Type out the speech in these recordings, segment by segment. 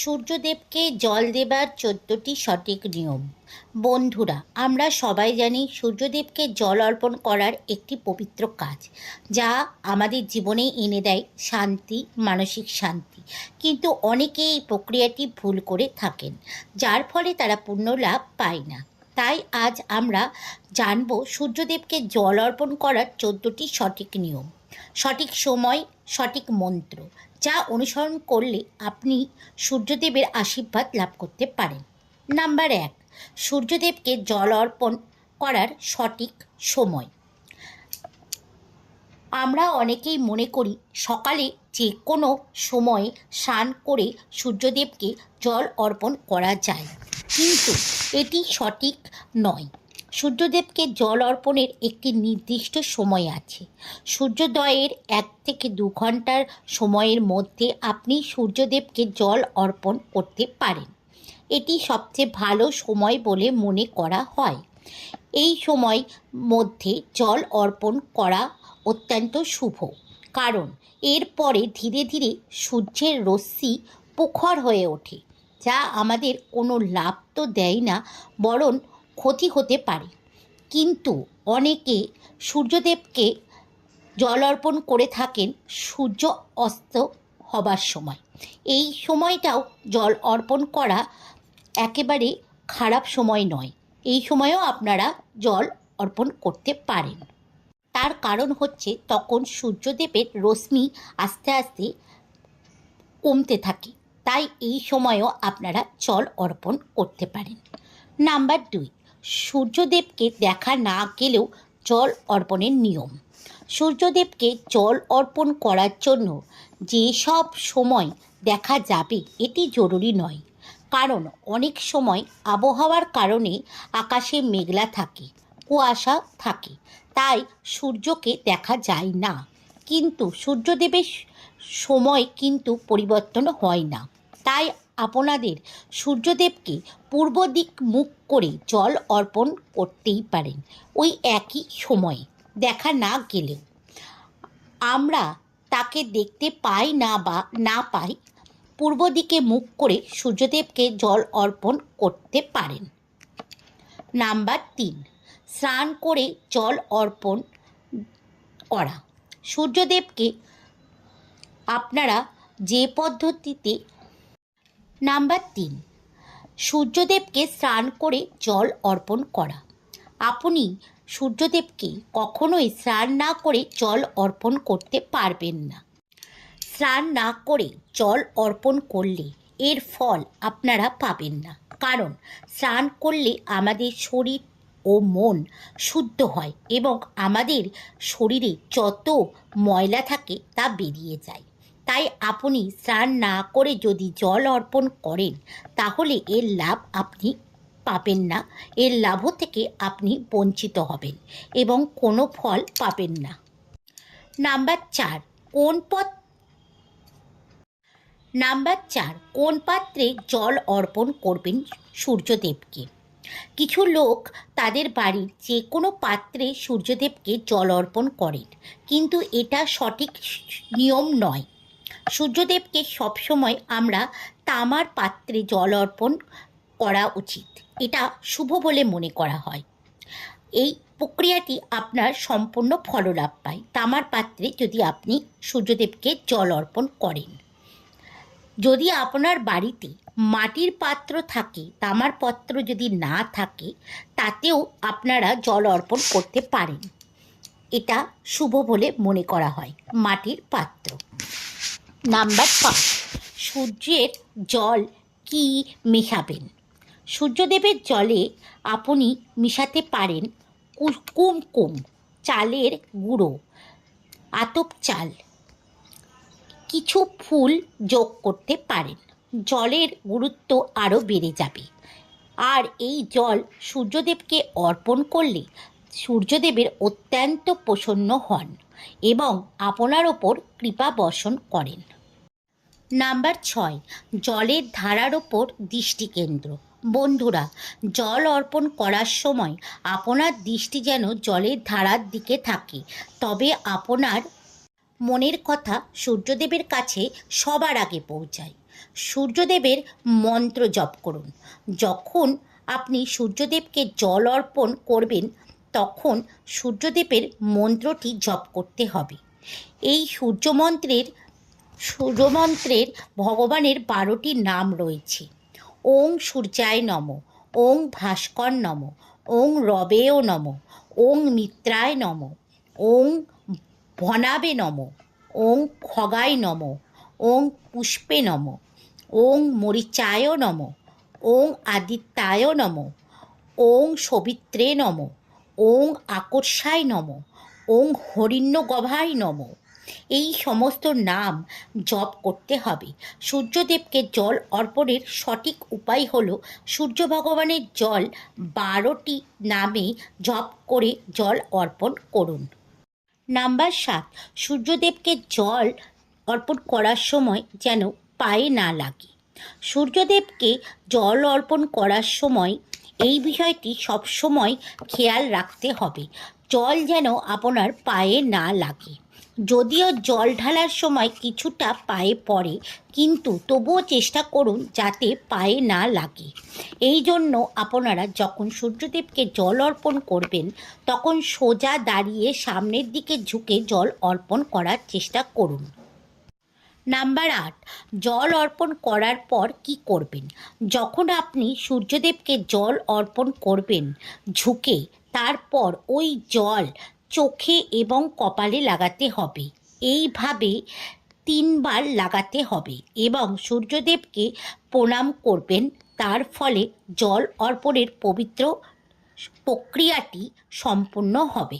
সূর্যদেবকে জল দেবার চোদ্দটি সঠিক নিয়ম। বন্ধুরা, আমরা সবাই জানি সূর্যদেবকে জল অর্পণ করার একটি পবিত্র কাজ, যা আমাদের জীবনে এনে দেয় শান্তি, মানসিক শান্তি। কিন্তু অনেকে এই প্রক্রিয়াটি ভুল করে থাকেন, যার ফলে তারা পূর্ণ লাভ পায় না। তাই আজ আমরা জানব সূর্যদেবকে জল অর্পণ করার চোদ্দটি সঠিক নিয়ম। সঠিক সময়, সঠিক মন্ত্র। যা অনুসরণ করলে আপনি সূর্যদেবের আশীর্বাদ লাভ করতে পারেন। নাম্বার এক, সূর্যদেবকে জল অর্পণ করার সঠিক সময়। আমরা অনেকেই মনে করি সকালে যে কোনো সময়ে স্নান করে সূর্যদেবকে জল অর্পণ করা যায়, কিন্তু এটি সঠিক নয়। সূর্যদেবকে জল অর্পণের একটি নির্দিষ্ট সময় আছে। সূর্যোদয়ের এক থেকে দু ঘণ্টার সময়ের মধ্যে আপনি সূর্যদেবকে জল অর্পণ করতে পারেন। এটি সবচেয়ে ভালো সময় বলে মনে করা হয়। এই সময় মধ্যে জল অর্পণ করা অত্যন্ত শুভ। কারণ এরপরে ধীরে ধীরে সূর্যের রশ্মি প্রখর হয়ে ওঠে, যা আমাদের কোনো লাভ তো দেয় না, বরং ক্ষতি হতে পারে। কিন্তু অনেকে সূর্যদেবকে জল অর্পণ করে থাকেন সূর্য অস্ত হবার সময়। এই সময়টাও জল অর্পণ করা একেবারে খারাপ সময় নয়। এই সময়েও আপনারা জল অর্পণ করতে পারেন। তার কারণ হচ্ছে তখন সূর্যদেবের রশ্মি আস্তে আস্তে কমতে থাকে। তাই এই সময়েও আপনারা জল অর্পণ করতে পারেন। নাম্বার দুই সূর্যদেবকে দেখা না গেলেও জল অর্পণের নিয়ম। সূর্যদেবকে জল অর্পণ করার জন্য যেসব সময় দেখা যাবে এটি জরুরি নয়। কারণ অনেক সময় আবহাওয়ার কারণে আকাশে মেঘলা থাকে, কুয়াশা থাকে, তাই সূর্যকে দেখা যায় না। কিন্তু সূর্যদেবের সময় কিন্তু পরিবর্তন হয় না। তাই আপনাদের সূর্যদেবকে পূর্ব দিক মুখ করে জল অর্পণ করতেই পারেন। ওই একই সময়ে দেখা না গেলেও আমরা তাকে দেখতে পাই না বা না পাই, পূর্ব দিকে মুখ করে সূর্যদেবকে জল অর্পণ করতে পারেন। নাম্বার তিন, স্নান করে জল অর্পণ করা। সূর্যদেবকে আপনারা যে পদ্ধতিতে নাম্বার তিন, সূর্যদেবকে স্নান করে জল অর্পণ করা। আপনি সূর্যদেবকে কখনোই স্নান না করে জল অর্পণ করতে পারবেন না। স্নান না করে জল অর্পণ করলে এর ফল আপনারা পাবেন না। কারণ স্নান করলে আমাদের শরীর ও মন শুদ্ধ হয় এবং আমাদের শরীরে যত ময়লা থাকে তা বেরিয়ে যায়। তাই আপনি স্নান না করে যদি জল অর্পণ করেন, তাহলে এর লাভ আপনি পাবেন না। এর লাভ থেকে আপনি বঞ্চিত হবেন এবং কোনো ফল পাবেন না। নাম্বার চার, কোন পথ নাম্বার চার, কোন পাত্রে জল অর্পণ করবেন সূর্যদেবকে? কিছু লোক তাদের বাড়ির যে কোনো পাত্রে সূর্যদেবকে জল অর্পণ করেন, কিন্তু এটা সঠিক নিয়ম নয়। সূর্যদেবকে সবসময় আমরা তামার পাত্রে জল অর্পণ করা উচিত। এটা শুভ বলে মনে করা হয়। এই প্রক্রিয়াটি আপনার সম্পূর্ণ ফললাভ পায়। তামার পাত্রে যদি আপনি সূর্যদেবকে জল অর্পণ করেন। যদি আপনার বাড়িতে মাটির পাত্র থাকে, তামার পাত্র যদি না থাকে, তাতেও আপনারা জল অর্পণ করতে পারেন। এটা শুভ বলে মনে করা হয় মাটির পাত্র। নাম্বার পাঁচ, সূর্যের জল কি মেশাবেন? সূর্যদেবের জলে আপনি মিশাতে পারেন কুমকুম চালের গুঁড়ো, আতপ চাল। কিছু ফুল যোগ করতে পারেন, জলের গুরুত্ব আরও বেড়ে যাবে। আর এই জল সূর্যদেবকে অর্পণ করলে সূর্যদেবের অত্যন্ত প্রসন্ন হন এবং আপনার ওপর কৃপা বর্ষণ করেন। নাম্বার ছয়, জলের ধারার ওপর দৃষ্টিকেন্দ্র বন্ধুরা, জল অর্পণ করার সময় আপনার দৃষ্টি যেন জলের ধারার দিকে থাকে। তবে আপনার মনের কথা সূর্যদেবের কাছে সবার আগে পৌঁছায়। সূর্যদেবের মন্ত্র জপ করুন। যখন আপনি সূর্যদেবকে জল অর্পণ করবেন, তখন সূর্যদেবের মন্ত্রটি জপ করতে হবে। এই সূর্যমন্ত্রের সূর্যমন্ত্রের ভগবানের বারোটি নাম রয়েছে ওং সূর্যায় নম ওং ভাস্কর নম ওং রবেও নম ওং মিত্রায় নম ওং ভনাবে নম ওং খগায় নম ওং পুষ্পে নম ওং মরিচায় নম ওং আদিত্যায় নম ওং সবিত্রে নম ওং আকর্ষায় নম ওং হরিণ্যগভায় নম এই সমস্ত নাম জপ করতে হবে। সূর্যদেবকে জল অর্পণের সঠিক উপায় হলো সূর্য ভগবানের জল বারোটি নামে জপ করে জল অর্পণ করুন। নাম্বার সাত, সূর্যদেবকে জল অর্পণ করার সময় যেন পায়ে না লাগে। সূর্যদেবকে জল অর্পণ করার সময় এই বিষয়টি সবসময় খেয়াল রাখতে হবে। জল যেন আপনার পায়ে না লাগে। যদিও জল ঢালার সময় কিছুটা পায়ে পড়ে, কিন্তু তবুও চেষ্টা করুন যাতে পায়ে না লাগে। এই জন্য আপনারা যখন সূর্যদেবকে জল অর্পণ করবেন, তখন সোজা দাঁড়িয়ে সামনের দিকে ঝুঁকে জল অর্পণ করার চেষ্টা করুন। নাম্বার আট, জল অর্পণ করার পর কি করবেন? যখন আপনি সূর্যদেবকে জল অর্পণ করবেন ঝুঁকে, তারপর ওই জল চোখে এবং কপালে লাগাতে হবে। এইভাবে তিনবার লাগাতে হবে এবং সূর্যদেবকে প্রণাম করবেন। তার ফলে জল অর্পণের পবিত্র প্রক্রিয়াটি সম্পূর্ণ হবে।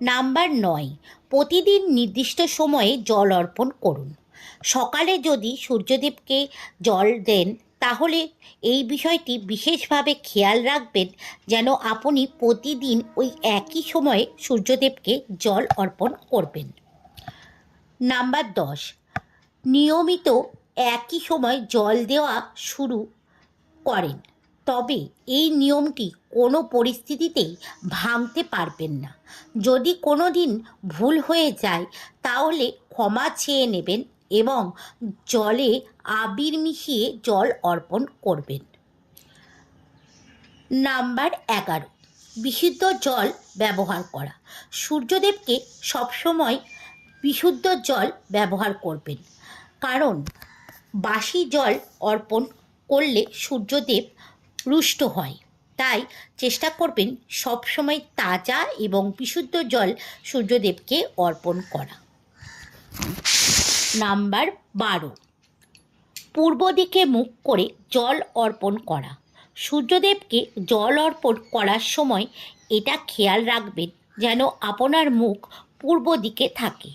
নাম্বার নয়, প্রতিদিন নির্দিষ্ট সময়ে জল অর্পণ করুন। সকালে যদি সূর্যদেবকে জল দেন তাহলে এই বিষয়টি বিশেষভাবে খেয়াল রাখবেন যেন আপনি প্রতিদিন ওই একই সময়ে সূর্যদেবকে জল অর্পণ করবেন। নাম্বার দশ, নিয়মিত একই সময় জল দেওয়া শুরু করেন, তবে এই নিয়মটি কোনো পরিস্থিতিতেই ভাঙতে পারবেন না। যদি কোনো দিন ভুল হয়ে যায়, তাহলে ক্ষমা চেয়ে নেবেন এবং জলে আবির মিশিয়ে জল অর্পণ করবেন। নাম্বার এগারো, বিশুদ্ধ জল ব্যবহার করা। সূর্যদেবকে সবসময় বিশুদ্ধ জল ব্যবহার করবেন। কারণ বাসি জল অর্পণ করলে সূর্যদেব রুষ্ট হয়। তাই চেষ্টা করবেন সবসময় তাজা এবং বিশুদ্ধ জল সূর্যদেবকে অর্পণ করা। নাম্বার বারো। পূর্ব দিকে মুখ করে জল অর্পণ করা। সূর্যদেবকে জল অর্পণ করার সময় এটা খেয়াল রাখবেন যেন আপনার মুখ পূর্ব দিকে থাকে।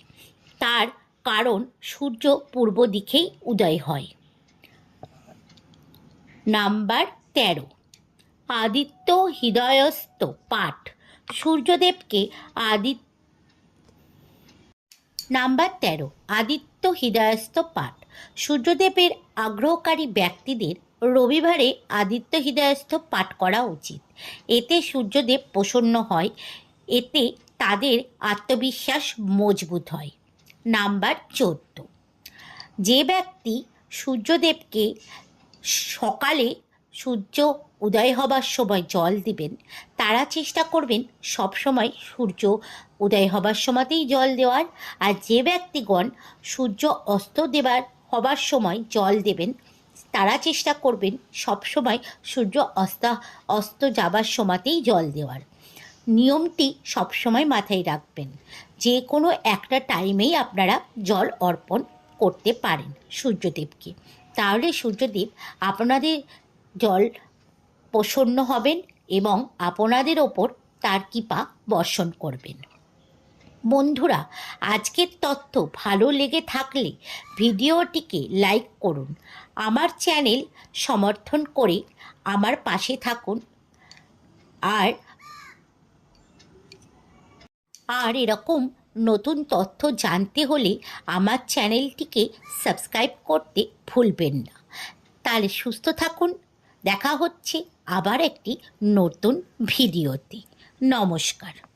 তার কারণ সূর্য পূর্ব দিকেই উদয় হয়। নাম্বার তেরো। আদিত্য হৃদয়স্থ পাঠ। সূর্যদেবকে আদিত্য নাম্বার তেরো। আদিত্য হৃদয়স্থ পাঠ। সূর্যদেবের আগ্রহকারী ব্যক্তিদের রবিবারে আদিত্য হৃদয়স্থ পাঠ করা উচিত। এতে সূর্যদেব প্রসন্ন হয়, এতে তাদের আত্মবিশ্বাস মজবুত হয়। নাম্বার চোদ্দ। যে ব্যক্তি সূর্যদেবকে সকালে সূর্য উদয় হবার সময় জল দিবেন, তারা চেষ্টা করবেন সবসময় সূর্য উদয় হবার সময়তেই জল দেওয়ার আর যে ব্যক্তিগণ সূর্য অস্ত দেবার, হবার সময় জল দেবেন, তারা চেষ্টা করবেন সবসময় সূর্য অস্ত অস্ত যাবার সময়তেই জল দেওয়ার। নিয়মটি সবসময় মাথায় রাখবেন। যে কোনো একটা টাইমেই আপনারা জল অর্পণ করতে পারেন সূর্যদেবকে। তাহলে সূর্যদেব আপনাদের জল প্রসন্ন হবেন এবং আপনাদের ওপর তার কৃপা বর্ষণ করবেন। বন্ধুরা, আজকের তথ্য ভালো লেগে থাকলে ভিডিওটিকে লাইক করুন, আমার চ্যানেল সমর্থন করে আমার পাশে থাকুন। আর আর এরকম নতুন তথ্য জানতে হলে আমার চ্যানেলটিকে সাবস্ক্রাইব করতে ভুলবেন না। তাহলে সুস্থ থাকুন, দেখা হচ্ছে আবার একটি নতুন ভিডিওতে। নমস্কার।